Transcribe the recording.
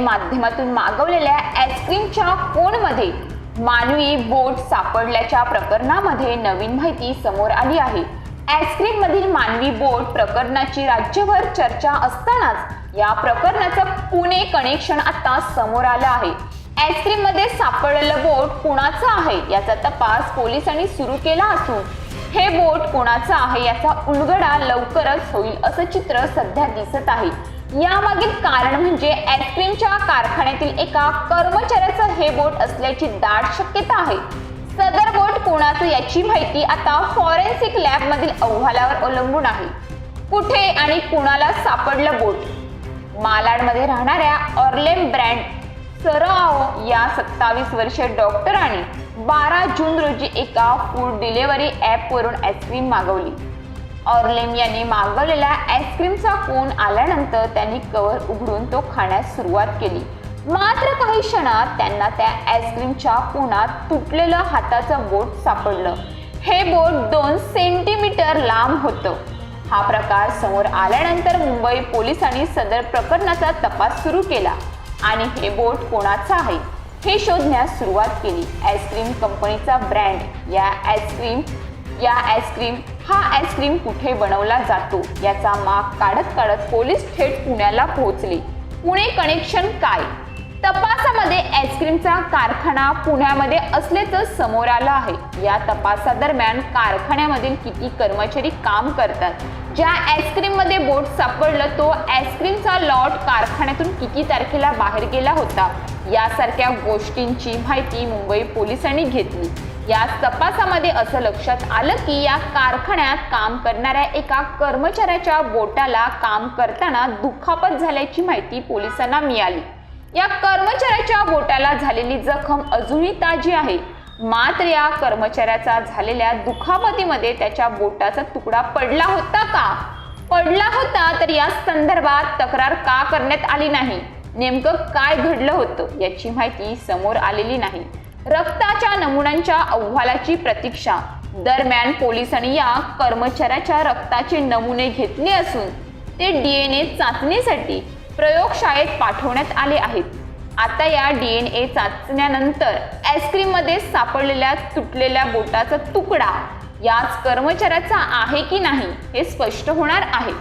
माध्यमातून मागवलेल्या आईस्क्रीमच्या कोनमध्ये मानवी बोट सापडल्याच्या प्रकरणामध्ये नवीन माहिती समोर आली आहे. आईस्क्रीम मधील मानवी बोट प्रकरणाची राज्यभर चर्चा असतानाच या प्रकरणाचं पुणे कनेक्शन आता समोर आलं आहे. आईस्क्रीममध्ये सापडलेलं बोट कुणाचं आहे याचा तपास पोलिसांनी सुरू केला असून हे बोट कोणाचं आहे याचा उलगडा लवकरच होईल असं चित्र सध्या दिसत आहे. यामागील कारण म्हणजे आईस्क्रीमच्या कारखान्यातील एका कर्मचाऱ्याचं हे बोट असल्याची दाट शक्यता आहे. सदर बोट कोणाचं याची माहिती आता फॉरेन्सिक लॅब मधील अहवालावर अवलंबून आहे. कुठे आणि कुणाला सापडलं बोट? मालाडमध्ये राहणाऱ्या ऑर्लेम ब्रँड सराओ या सत्तावीस वर्षीय डॉक्टरांनी बारा जून रोजी एका फूड डिलिव्हरी ॲपवरून आईस्क्रीम मागवली. ऑर्लेम यांनी मागवलेला आईस्क्रीमचा कोन आल्यानंतर त्यांनी कवर उघडून तो खाण्यास सुरुवात केली. मात्र काही क्षणात त्यांना त्या आईस्क्रीमच्या कोणात तुटलेलं हाताचं बोट सापडलं. हे बोट दोन सेंटीमीटर लांब होतं. हा प्रकार समोर आल्यानंतर मुंबई पोलिसांनी सदर प्रकरणाचा तपास सुरू केला. आणि हे बोट कोणाचं आहे? हे शोधण्यास सुरुवात केली. आईस्क्रीम कंपनीचा ब्रँड या आईस्क्रीम या आईस्क्रीम हा आईस्क्रीम कुठे बनवला जातो? याचा माग काढत काढत पोलीस थेट पुण्याला पोहोचले. पुणे कनेक्शन काय? तपासा आईस्क्रीमचा कारखाना पुण्यामध्ये असल्याचं समोर आलं आहे. या तपासादरम्यान कारखान्यामधील किती कर्मचारी काम करतात ज्या आईस्क्रीममध्ये बोट सापडलं तो आईस्क्रीमचा लॉट कारखान्यातून किती तारखेला बाहेर गेला होता यासारख्या गोष्टींची माहिती मुंबई पोलिसांनी घेतली. या तपासामध्ये असं लक्षात आलं की या कारखान्यात काम करणाऱ्या एका कर्मचाऱ्याच्या बोटाला काम करताना दुखापत झाल्याची माहिती पोलिसांना मिळाली. या कर्मचाऱ्याच्या बोटाला झालेली जखम अजूनही ताजी आहे. मात्र या कर्मचाऱ्याचा झालेल्या दुखापतीमध्ये त्याच्या बोटाचा तुकडा पडला होता का? पडला होता तर या संदर्भात तक्रार का करण्यात आली नाही? नेमकं काय घडलं होतं याची माहिती समोर आलेली नाही. रक्ताच्या नमुन्यांच्या अहवालाची प्रतीक्षा. दरम्यान पोलिसांनी या कर्मचाऱ्याच्या रक्ताचे नमुने घेतले असून ते डीएनए चाचणीसाठी प्रयोगशाळेत पाठवण्यात आले आहेत. आता या डी एन ए चाचण्यानंतर आईस्क्रीममध्ये सापडलेल्या तुटलेल्या बोटाचा तुकडा याच कर्मचाऱ्याचा आहे की नाही हे स्पष्ट होणार आहे.